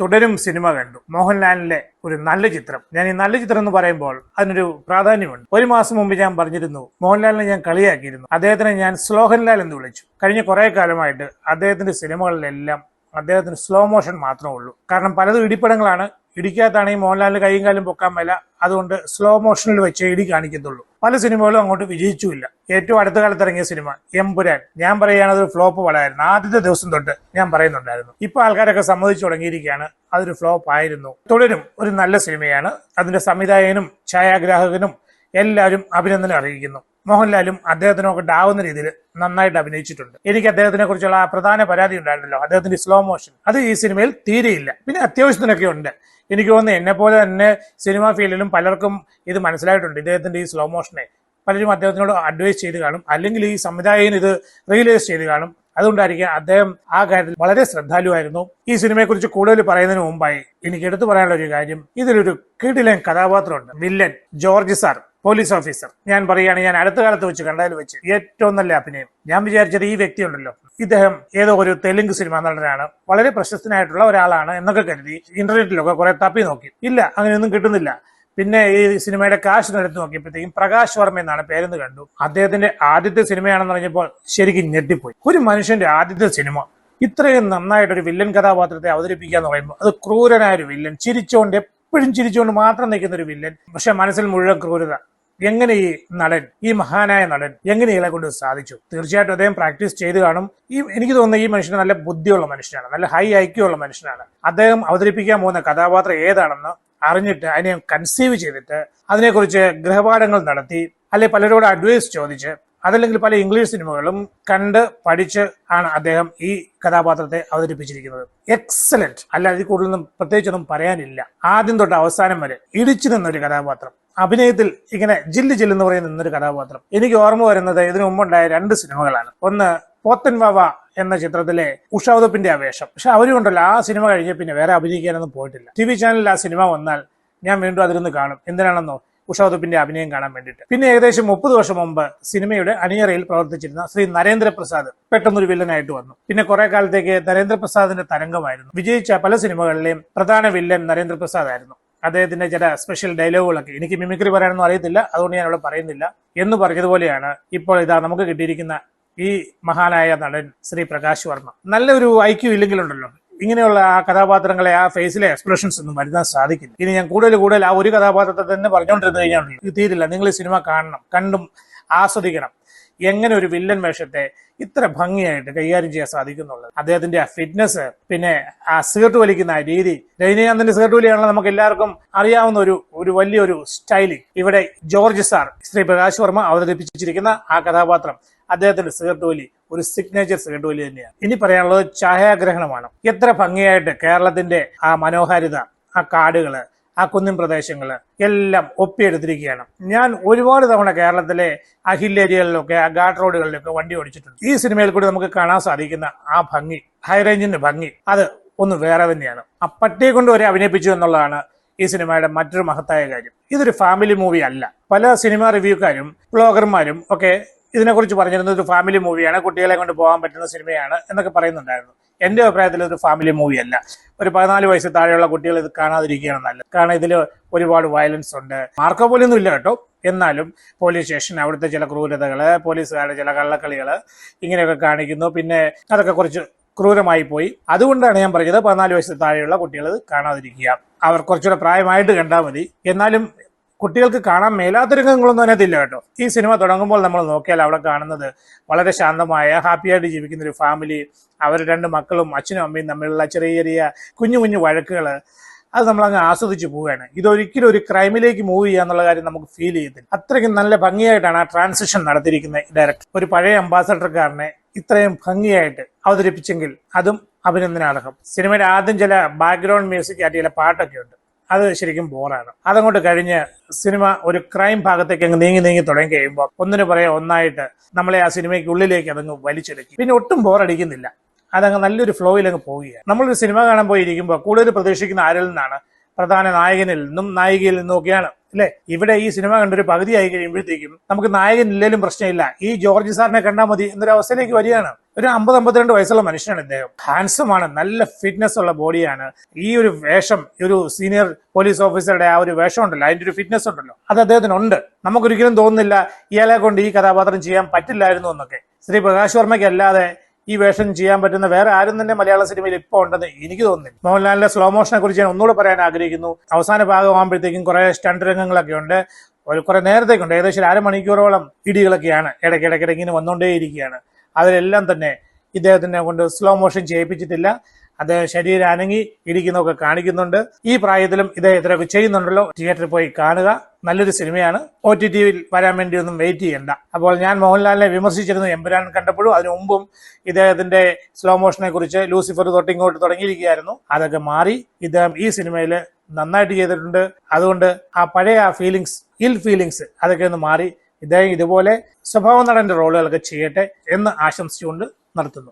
തുടരും സിനിമ കണ്ടു. മോഹൻലാലിന്റെ ഒരു നല്ല ചിത്രം. ഞാൻ ഈ നല്ല ചിത്രം എന്ന് പറയുമ്പോൾ അതിനൊരു പ്രാധാന്യമുണ്ട്. ഒരു മാസം മുമ്പ് ഞാൻ പറഞ്ഞിരുന്നു മോഹൻലാലിനെ ഞാൻ കളിയാക്കിയിരുന്നു. അദ്ദേഹത്തിനെ ഞാൻ സ്ലോഹൻലാൽ എന്ന് വിളിച്ചു. കഴിഞ്ഞ കുറെ കാലമായിട്ട് അദ്ദേഹത്തിന്റെ സിനിമകളിലെല്ലാം അദ്ദേഹത്തിന് സ്ലോ മോഷൻ മാത്രമേ ഉള്ളൂ. കാരണം പലതും ഇടിപ്പടങ്ങളാണ് ഇടിക്കാത്താണ് ഈ മോഹൻലാലിന് കൈയും കാലും പൊക്കാൻ മേല. അതുകൊണ്ട് സ്ലോ മോഷനിൽ വെച്ച് ഇടി കാണിക്കത്തുള്ളൂ. പല സിനിമകളും അങ്ങോട്ട് വിജയിച്ചുമില്ല. ഏറ്റവും അടുത്ത കാലത്ത് ഇറങ്ങിയ സിനിമ എംപുരാൻ ഞാൻ പറയുകയാണ് അതൊരു ഫ്ലോപ്പ് പടമായിരുന്നു ആദ്യത്തെ ദിവസം തൊട്ട് ഞാൻ പറയുന്നുണ്ടായിരുന്നു. ഇപ്പൊ ആൾക്കാരൊക്കെ സമ്മതിച്ചു തുടങ്ങിയിരിക്കുകയാണ്. അതൊരു ഫ്ലോപ്പ് ആയിരുന്നു. തുടരും. ഒരു നല്ല സിനിമയാണ്. അതിന്റെ സംവിധായകനും ഛായാഗ്രാഹകനും എല്ലാവരും അഭിനന്ദനം അറിയിക്കുന്നു. മോഹൻലാലും അദ്ദേഹത്തിനൊക്കെ ഉണ്ടാവുന്ന രീതിയിൽ നന്നായിട്ട് അഭിനയിച്ചിട്ടുണ്ട്. എനിക്ക് അദ്ദേഹത്തിനെ കുറിച്ചുള്ള പ്രധാന പരാതി ഉണ്ടായിരുന്നല്ലോ. അദ്ദേഹത്തിന്റെ സ്ലോ മോഷൻ അത് ഈ സിനിമയിൽ തീരെയില്ല. പിന്നെ അത്യാവശ്യത്തിനൊക്കെ ഉണ്ട്. എനിക്ക് തോന്നുന്നു എന്നെ പോലെ തന്നെ സിനിമാ ഫീൽഡിലും പലർക്കും ഇത് മനസ്സിലായിട്ടുണ്ട്. ഇദ്ദേഹത്തിന്റെ ഈ സ്ലോ മോഷനെ പലരും അദ്ദേഹത്തിനോട് അഡ്വൈസ് ചെയ്ത് കാണും. അല്ലെങ്കിൽ ഈ സംവിധായകൻ ഇത് റിയലൈസ് ചെയ്ത് കാണും. അതുകൊണ്ടായിരിക്കും അദ്ദേഹം ആ കാര്യത്തിൽ വളരെ ശ്രദ്ധാലുവായിരുന്നു. ഈ സിനിമയെക്കുറിച്ച് കൂടുതൽ പറയുന്നതിന് മുമ്പായി എനിക്ക് എടുത്തു പറയാനുള്ള ഒരു കാര്യം. ഇതിലൊരു കീടിലൻ കഥാപാത്രമുണ്ട്. Villain George sir. Police officer. ഞാൻ പറയുകയാണ് ഞാൻ അടുത്ത കാലത്ത് വെച്ച് കണ്ടതിൽ വെച്ച്. ഏറ്റവും നല്ല അഭിനയം. ഞാൻ വിചാരിച്ചത് ഈ വ്യക്തി ഉണ്ടല്ലോ ഇദ്ദേഹം ഏതോ ഒരു തെലുങ്ക് സിനിമാ നടനാണ്. വളരെ പ്രശസ്തനായിട്ടുള്ള ഒരാളാണ് എന്നൊക്കെ കരുതി ഇന്റർനെറ്റിലൊക്കെ കുറെ തപ്പി നോക്കി. ഇല്ല അങ്ങനെയൊന്നും കിട്ടുന്നില്ല. പിന്നെ ഈ സിനിമയുടെ കാശ് നടത്തി നോക്കിയപ്പോഴത്തേക്കും പ്രകാശ് വർമ്മ എന്നാണ് പേരെന്ന് കണ്ടു. അദ്ദേഹത്തിന്റെ ആദ്യത്തെ സിനിമയാണെന്ന് പറഞ്ഞപ്പോൾ ശരിക്കും ഞെട്ടിപ്പോയി. ഒരു മനുഷ്യന്റെ ആദ്യത്തെ സിനിമ ഇത്രയും നന്നായിട്ട് ഒരു വില്ലൻ കഥാപാത്രത്തെ അവതരിപ്പിക്കുക എന്ന് പറയുമ്പോൾ അത് ക്രൂരനായ ഒരു വില്ലൻ. ചിരിച്ചുകൊണ്ട് എപ്പോഴും ചിരിച്ചുകൊണ്ട് മാത്രം നിൽക്കുന്ന ഒരു വില്ലൻ. പക്ഷെ മനസ്സിൽ മുഴുവൻ ക്രൂരത. എങ്ങനെ ഈ നടൻ ഈ മഹാനായ നടൻ എങ്ങനെ ഇയാളെ കൊണ്ട് സാധിച്ചു? തീർച്ചയായിട്ടും അദ്ദേഹം പ്രാക്ടീസ് ചെയ്ത് കാണും. ഈ എനിക്ക് തോന്നുന്നു ഈ മനുഷ്യന് നല്ല ബുദ്ധിയുള്ള മനുഷ്യനാണ് നല്ല ഹൈ ഐക്യമുള്ള മനുഷ്യനാണ്. അദ്ദേഹം അവതരിപ്പിക്കാൻ പോകുന്ന കഥാപാത്രം ഏതാണെന്ന് അറിഞ്ഞിട്ട് അതിനെ കൺസീവ് ചെയ്തിട്ട് അതിനെക്കുറിച്ച് ഗൃഹപാഠങ്ങൾ നടത്തി അല്ലെ പലരോട് അഡ്വൈസ് ചോദിച്ച് അതല്ലെങ്കിൽ പല ഇംഗ്ലീഷ് സിനിമകളും കണ്ട് പഠിച്ച് ആണ് അദ്ദേഹം ഈ കഥാപാത്രത്തെ അവതരിപ്പിച്ചിരിക്കുന്നത്. എക്സലന്റ് അല്ല അതിൽ കൂടുതലൊന്നും പ്രത്യേകിച്ചൊന്നും പറയാനില്ല. ആദ്യം തൊട്ട് അവസാനം വരെ ഇടിച്ചു നിന്നൊരു കഥാപാത്രം. അഭിനയത്തിൽ ഇങ്ങനെ ജില്ല് ജില്ലെന്ന് പറയുന്ന നിന്നൊരു കഥാപാത്രം. എനിക്ക് ഓർമ്മ വരുന്നത് ഇതിനു മുമ്പുണ്ടായ രണ്ട് സിനിമകളാണ്. ഒന്ന് പോത്തൻ വാവ എന്ന ചിത്രത്തിലെ ഉഷാവതപ്പിന്റെ ആവേശം പക്ഷെ അവരും ഉണ്ടല്ലോ ആ സിനിമ കഴിഞ്ഞ പിന്നെ വേറെ അഭിനയിക്കാനൊന്നും പോയിട്ടില്ല. ടി വി ചാനലിൽ ആ സിനിമ വന്നാൽ ഞാൻ വീണ്ടും അതിലൊന്ന് കാണും. എന്തിനാണെന്നോ? ഉഷാദപ്പിന്റെ അഭിനയം കാണാൻ വേണ്ടിയിട്ട്. പിന്നെ ഏകദേശം മുപ്പത് വർഷം മുമ്പ് സിനിമയുടെ അണിയറയിൽ പ്രവർത്തിച്ചിരുന്ന ശ്രീ നരേന്ദ്രപ്രസാദ് പെട്ടെന്നൊരു വില്ലനായിട്ട് വന്നു. പിന്നെ കുറെ കാലത്തേക്ക് നരേന്ദ്രപ്രസാദിന്റെ തരംഗമായിരുന്നു. വിജയിച്ച പല സിനിമകളിലെയും പ്രധാന വില്ലൻ നരേന്ദ്രപ്രസാദ് ആയിരുന്നു. അദ്ദേഹത്തിന്റെ ചില സ്പെഷ്യൽ ഡയലോഗുകളൊക്കെ എനിക്ക് മിമിക്രി പറയാനൊന്നും അറിയത്തില്ല. അതുകൊണ്ട് ഞാൻ അവിടെ പറയുന്നില്ല. എന്ന് പറഞ്ഞതുപോലെയാണ് ഇപ്പോൾ ഇതാ നമുക്ക് കിട്ടിയിരിക്കുന്ന ഈ മഹാനായ നടൻ ശ്രീ പ്രകാശ് വർമ്മ. നല്ലൊരു ഐക്യു ഇല്ലെങ്കിലുണ്ടല്ലോ. ഇങ്ങനെയുള്ള ആ കഥാപാത്രങ്ങളെ ആ ഫേസിലെ എക്സ്പ്രഷൻസ് ഒന്നും വരുത്താൻ സാധിക്കില്ല. ഇനി ഞാൻ കൂടുതൽ കൂടുതൽ ആ ഒരു കഥാപാത്രത്തെ തന്നെ പറഞ്ഞുകൊണ്ടിരുന്നു കഴിഞ്ഞാൽ തീരില്ല. നിങ്ങൾ ഈ സിനിമ കാണണം. കണ്ടും ആസ്വദിക്കണം. എങ്ങനെ ഒരു വില്ലൻ വേഷത്തെ ഇത്ര ഭംഗിയായിട്ട് കൈകാര്യം ചെയ്യാൻ സാധിക്കുന്നുള്ളത്. അദ്ദേഹത്തിന്റെ ആ ഫിറ്റ്നസ് പിന്നെ ആ സീർട്ട് വലിക്കുന്ന ആ രീതി. രജനീകാന്തിന്റെ സീർട്ട് വലിയാണല്ലോ നമുക്ക് എല്ലാവർക്കും അറിയാവുന്ന ഒരു ഒരു വലിയൊരു സ്റ്റൈലിംഗ് ഇവിടെ ജോർജ് സാർ ശ്രീ പ്രകാശ് വർമ്മ അവതരിപ്പിച്ചിരിക്കുന്ന ആ കഥാപാത്രം. അദ്ദേഹത്തിന്റെ സീർട്ട് വലി ഒരു സിഗ്നേച്ചർ വലി തന്നെയാണ്. ഇനി പറയാനുള്ളത് ഛായാഗ്രഹണമാണ്. എത്ര ഭംഗിയായിട്ട് കേരളത്തിന്റെ ആ മനോഹാരിത ആ കാടുകൾ ആ കുന്നിൻ പ്രദേശങ്ങൾ എല്ലാം ഒപ്പിയെടുത്തിരിക്കുകയാണ്. ഞാൻ ഒരുപാട് തവണ കേരളത്തിലെ ആ ഏരിയകളിലൊക്കെ ആ ഗാട്ട് റോഡുകളിലൊക്കെ വണ്ടി ഓടിച്ചിട്ടുണ്ട്. ഈ സിനിമയിൽ കൂടി നമുക്ക് കാണാൻ സാധിക്കുന്ന ആ ഭംഗി ഹൈ റേഞ്ചിന്റെ ഭംഗി അത് ഒന്ന് വേറെ തന്നെയാണ്. ആ പട്ടിയെ കൊണ്ട് വരെ അഭിനയിപ്പിച്ചു എന്നുള്ളതാണ് ഈ സിനിമയുടെ മറ്റൊരു മഹത്തായ കാര്യം. ഇതൊരു ഫാമിലി മൂവി അല്ല. പല സിനിമാ റിവ്യൂക്കാരും ബ്ലോഗർമാരും ഒക്കെ ഇതിനെക്കുറിച്ച് പറഞ്ഞിരുന്നത് ഒരു ഫാമിലി മൂവിയാണ് കുട്ടികളെ കൊണ്ട് പോകാൻ പറ്റുന്ന സിനിമയാണ് എന്നൊക്കെ പറയുന്നുണ്ടായിരുന്നു. എന്റെ അഭിപ്രായത്തിൽ ഒരു ഫാമിലി മൂവി അല്ല. ഒരു പതിനാല് വയസ്സ് താഴെയുള്ള കുട്ടികൾ ഇത് കാണാതിരിക്കുകയാണ് നല്ലത്. കാരണം ഇതിൽ ഒരുപാട് വയലൻസ് ഉണ്ട്. മാർക്കോ പോലൊന്നും ഇല്ല കേട്ടോ. എന്നാലും പോലീസ് സ്റ്റേഷൻ അവിടുത്തെ ചില ക്രൂരതകൾ പോലീസുകാരുടെ ചില കള്ളക്കളികൾ ഇങ്ങനെയൊക്കെ കാണിക്കുന്നു. പിന്നെ അതൊക്കെ കുറച്ച് ക്രൂരമായി പോയി. അതുകൊണ്ടാണ് ഞാൻ പറഞ്ഞത് പതിനാല് വയസ്സ് താഴെയുള്ള കുട്ടികൾ കാണാതിരിക്കുക. അവർ കുറച്ചുകൂടെ പ്രായമായിട്ട് കണ്ടാൽ മതി. എന്നാലും കുട്ടികൾക്ക് കാണാൻ മേലാത്ത രംഗങ്ങളൊന്നും അതിനകത്തില്ല കേട്ടോ. ഈ സിനിമ തുടങ്ങുമ്പോൾ നമ്മൾ നോക്കിയാൽ അവിടെ കാണുന്നത് വളരെ ശാന്തമായ ഹാപ്പിയായിട്ട് ജീവിക്കുന്ന ഒരു ഫാമിലി അവർ രണ്ട് മക്കളും അച്ഛനും അമ്മയും തമ്മിലുള്ള ചെറിയ ചെറിയ കുഞ്ഞു കുഞ്ഞു വഴക്കുകൾ അത് നമ്മൾ അങ്ങ് ആസ്വദിച്ച് പോവുകയാണ്. ഇതൊരിക്കലും ഒരു ക്രൈമിലേക്ക് മൂവ് ചെയ്യുക എന്നുള്ള കാര്യം നമുക്ക് ഫീൽ ചെയ്യത്തില്ല. അത്രയ്ക്കും നല്ല ഭംഗിയായിട്ടാണ് ആ ട്രാൻസിഷൻ നടത്തിയിരിക്കുന്ന ഡയറക്ടർ ഒരു പഴയ അംബാസഡർക്കാരനെ ഇത്രയും ഭംഗിയായിട്ട് അവതരിപ്പിച്ചെങ്കിൽ അതും അഭിനന്ദനാർഹം. സിനിമയുടെ ആദ്യം ചില ബാക്ക്ഗ്രൗണ്ട് മ്യൂസിക് ആയിട്ട് ചില പാട്ടൊക്കെ ഉണ്ട്. അത് ശരിക്കും ബോറാണ്. അതങ്ങോട്ട് കഴിഞ്ഞ് സിനിമ ഒരു ക്രൈം ഭാഗത്തേക്ക് അങ്ങ് നീങ്ങി നീങ്ങി തുടങ്ങി കഴിയുമ്പോൾ ഒന്നിനു പറയാ ഒന്നായിട്ട് നമ്മളെ ആ സിനിമയ്ക്ക് ഉള്ളിലേക്ക് അതങ്ങ് വലിച്ചെടുക്കും. പിന്നെ ഒട്ടും ബോറടിക്കുന്നില്ല അതങ്ങ് നല്ലൊരു ഫ്ലോയിൽ അങ്ങ് പോവുകയാണ്. നമ്മളൊരു സിനിമ കാണാൻ പോയിരിക്കുമ്പോൾ കൂടുതൽ പ്രതീക്ഷിക്കുന്ന ആരിൽ നിന്നാണ്? പ്രധാന നായകനിൽ നിന്നും നായികയിൽ നിന്നും ഒക്കെയാണ് അല്ലെ? ഇവിടെ ഈ സിനിമ കണ്ടൊരു പകുതിയായി കഴിയുമ്പോഴത്തേക്കും നമുക്ക് നായകൻ ഇല്ലേലും പ്രശ്നമില്ല. ഈ ജോർജ് സാറിനെ കണ്ടാൽ മതി എന്നൊരു അവസ്ഥയിലേക്ക് വരികയാണ്. ഒരു അമ്പത് അമ്പത്തിരണ്ട് വയസ്സുള്ള മനുഷ്യനാണ് ഇദ്ദേഹം. ഹാൻസം നല്ല ഫിറ്റ്നസ് ഉള്ള ബോഡിയാണ്. ഈ ഒരു വേഷം ഒരു സീനിയർ പോലീസ് ഓഫീസറുടെ ആ ഒരു വേഷം ഉണ്ടല്ലോ അതിന്റെ ഒരു ഫിറ്റ്നസ് ഉണ്ടല്ലോ. അത് അദ്ദേഹത്തിനുണ്ട്. നമുക്കൊരിക്കലും തോന്നുന്നില്ല ഇയാളെ കൊണ്ട് ഈ കഥാപാത്രം ചെയ്യാൻ പറ്റില്ലായിരുന്നു എന്നൊക്കെ. ശ്രീ പ്രകാശ് വർമ്മയ്ക്ക് അല്ലാതെ ഈ വേഷം ചെയ്യാൻ പറ്റുന്ന വേറെ ആരും തന്നെ മലയാള സിനിമയിൽ ഇപ്പോൾ ഉണ്ടെന്ന് എനിക്ക് തോന്നുന്നില്ല. മോഹൻലാലിന്റെ സ്ലോ മോഷനെ കുറിച്ച് ഞാൻ ഒന്നുകൂടെ പറയാൻ ആഗ്രഹിക്കുന്നു. അവസാന ഭാഗമാകുമ്പോഴത്തേക്കും കുറെ സ്റ്റണ്ട് രംഗങ്ങളൊക്കെ ഉണ്ട്. ഒരു കുറെ നേരത്തേക്കുണ്ട്. ഏകദേശം ഒരു അരമണിക്കൂറോളം ഇടികളൊക്കെയാണ് ഇടയ്ക്കിടയ്ക്കിടയ്ക്ക് ഇങ്ങനെ വന്നുകൊണ്ടേയിരിക്കുകയാണ് അതിലെല്ലാം തന്നെ ഇദ്ദേഹത്തിനെ കൊണ്ട് സ്ലോ മോഷൻ ചെയ്യിപ്പിച്ചിട്ടില്ല. അദ്ദേഹം ശരീരം അനങ്ങി ഇരിക്കുന്നൊക്കെ കാണിക്കുന്നുണ്ട്. ഈ പ്രായത്തിലും ഇദ്ദേഹത്തിനൊക്കെ ചെയ്യുന്നുണ്ടല്ലോ. തിയേറ്ററിൽ പോയി കാണുക. നല്ലൊരു സിനിമയാണ്. ഒ ടി ടിവിയിൽ വരാൻ വേണ്ടി ഒന്നും വെയിറ്റ് ചെയ്യണ്ട. അപ്പോൾ ഞാൻ മോഹൻലാലിനെ വിമർശിച്ചിരുന്നു എമ്പുരാൻ കണ്ടപ്പോഴും. അതിനു മുമ്പും ഇദ്ദേഹത്തിന്റെ സ്ലോ മോഷനെ കുറിച്ച് ലൂസിഫർ തൊട്ടിങ്ങോട്ട് തുടങ്ങിയിരിക്കുകയായിരുന്നു. അതൊക്കെ മാറി ഇദ്ദേഹം ഈ സിനിമയിൽ നന്നായിട്ട് ചെയ്തിട്ടുണ്ട്. അതുകൊണ്ട് ആ പഴയ ആ ഫീലിങ്സ് ഇൽ ഫീലിങ്സ് അതൊക്കെ ഒന്ന് മാറി ഇദ്ദേഹം ഇതുപോലെ സ്വഭാവ നടന്റെ റോളുകളൊക്കെ ചെയ്യട്ടെ എന്ന് ആശംസിച്ചുകൊണ്ട് നടത്തുന്നു